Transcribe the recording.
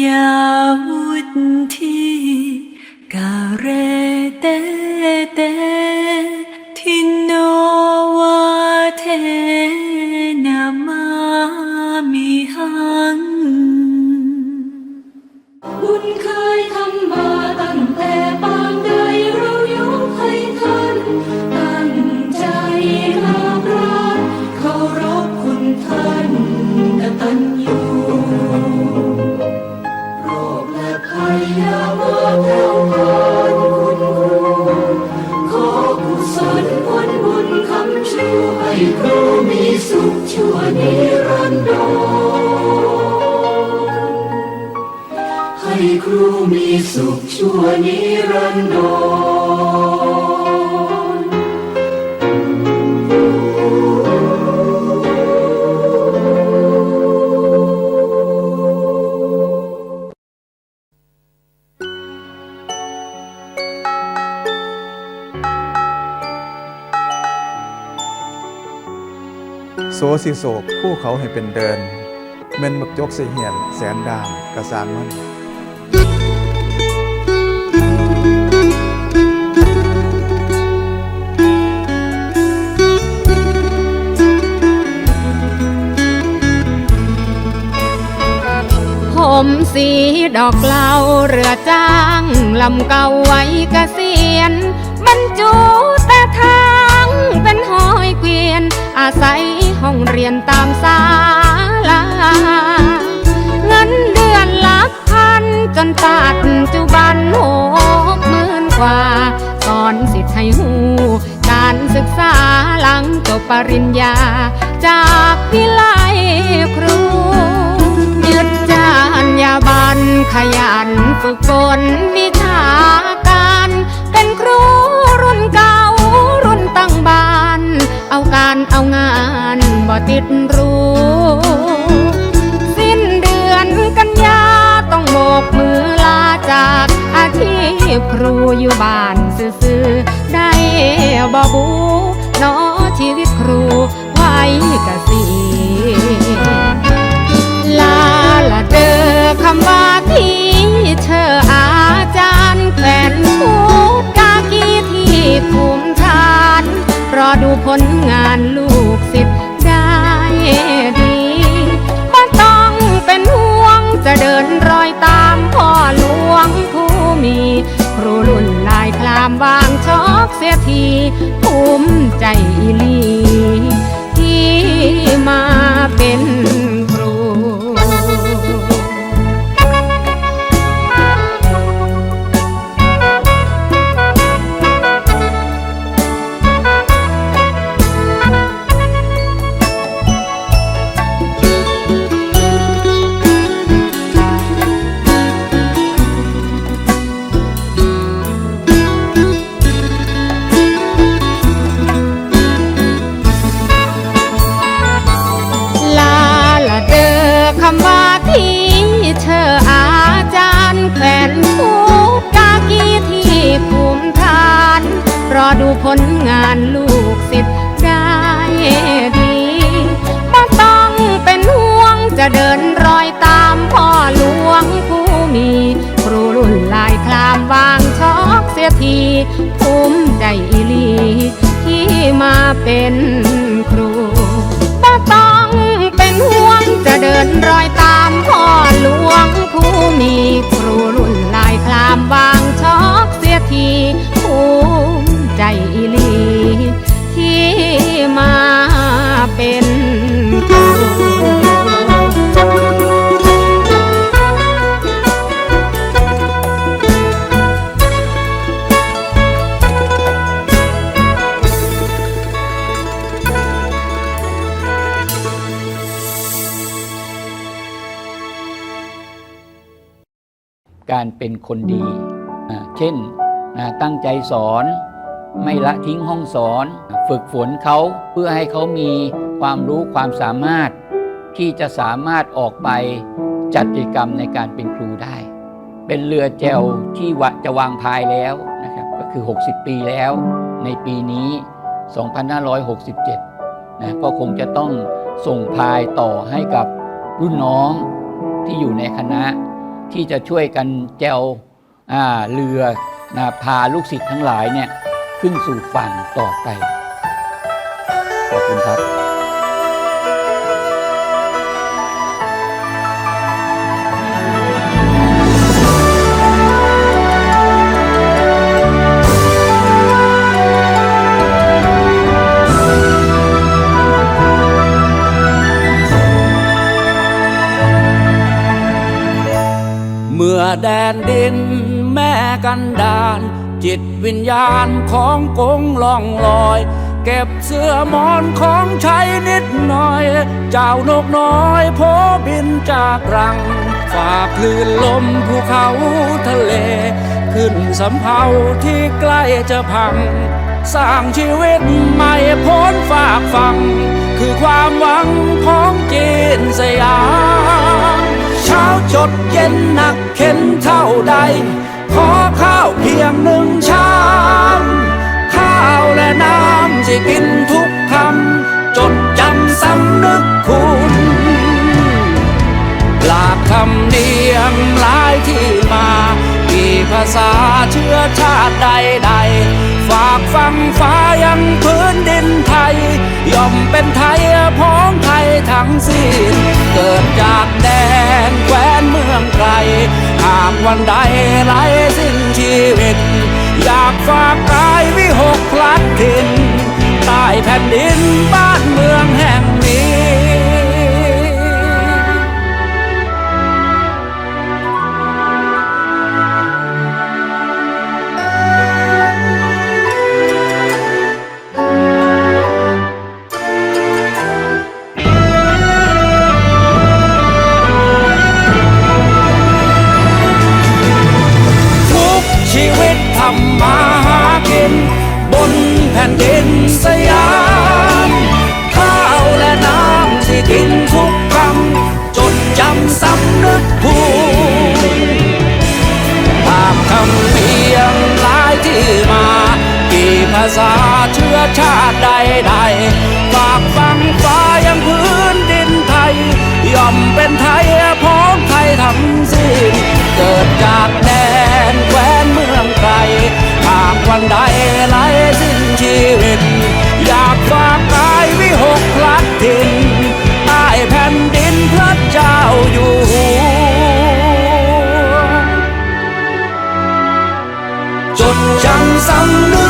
ญ ครูมีสุขชั่วนิรันดรโสสิโศกผู้เขาให้เป็นเดิน เม่นบักจกเสเหียนแสนดามกระสานมัน มสีดอกเหลาเรือจ้างลำเก่าไว้เกษียณบรรจุแต่ทางเป็นหอยเกวียน อาศัยห้องเรียนตามศาลาเงินเดือนหลักพันจนปัจจุบันหกหมื่นกว่า สอนสิทธิ์ให้หูการศึกษาหลังจบปริญญา จากวิไลครู ขยันฝึกฝนวิชาการ เป็นครูรุ่นเก่ารุ่นตั้งบ้าน เอาการเอางานบ่ติดรู้ สิ้นเดือนกันยาต้องโบกมือลาจากอาชีพครูอยู่บ้านซื่อๆได้บ่บูเนอชีวิตครูไว้กะสีลาละเดอ ดูผลงานลูกศิษย์ได้ดีบ่ต้องเป็นห่วงจะเดินรอยตามพ่อหลวงผู้มี ครูรุ่นลายคลามวางชอกเสียทีภูมิใจอีลีที่มาเป็น ลงานลูกศิษย์ได้ดีบ่ต้องเป็นห่วงจะเดินรอยตามพ่อหลวงผู้มี ครูรุ่นลายคลามวางช็อกเสียทีภูมิใจอีลี ที่มาเป็นครูบ่ต้องเป็นห่วงจะเดินรอยตามพ่อหลวงผู้มี การเป็นคนดีเช่นตั้งใจสอนไม่ละทิ้งห้องสอน ฝึกฝนเขาเพื่อให้เขามีความรู้ความสามารถ ที่จะสามารถออกไปจัดกิจกรรมในการเป็นครูได้ เป็นเรือแจวที่วจะวางพายแล้วนะครับก็คือ 60 ปีแล้วในปีนี้ 2567 นะก็คงจะต้องส่งพายต่อให้กับรุ่นน้องที่อยู่ในคณะ ที่จะช่วยกันแจวเรือนะพาลูกศิษย์ทั้งหลายเนี่ยขึ้นสู่ฝั่งต่อไป ขอบคุณครับ แดนดินแม่กันดาน จิตวิญญาณของกงล่องลอย เก็บเสื้อมอนของใช้นิดหน่อย เจ้านกน้อยโพบินจากรัง ฝากคลื่นลมภูเขาทะเล ขึ้นสำเภาที่ใกล้จะพัง สร้างชีวิตใหม่พ้นฝากฟัง คือความหวังของจีนสยาม ช้าจดเย็นหนักเข็นเท่าใด ขอข้าวเพียงหนึ่งชามข้าวและน้ำที่กินทุกคำจดจำสำนึกคุณหลากคำเนียมหลายที่มากี่ภาษาเชื้อชาติใดๆ ฝากฟังฟ้ายังพื้นดินไทย ย่อมเป็นไทยพ้องไทยทั้งสิ้น เกิดจากแดนแคว้นเมืองไกล หากวันใดไร้สิ้นชีวิต อยากฝากกายวิหกพลัดถิ่นใต้แผ่นดินบ้านเมืองแห่งนี้ำมาหากิน บนแผ่นดินสยามข้าวและน้ำที่กินทุกคำจดจำสำนึกภูภาพคำเพียงหลายที่มา กี่ภาษาเชื้อชาติใดใดฝากฟังฟ้ายังพื้นดินไทย ย่อมเป็นไทยพร้อมไทยทำสิ้นเกิดจากแด จดจำสำนึก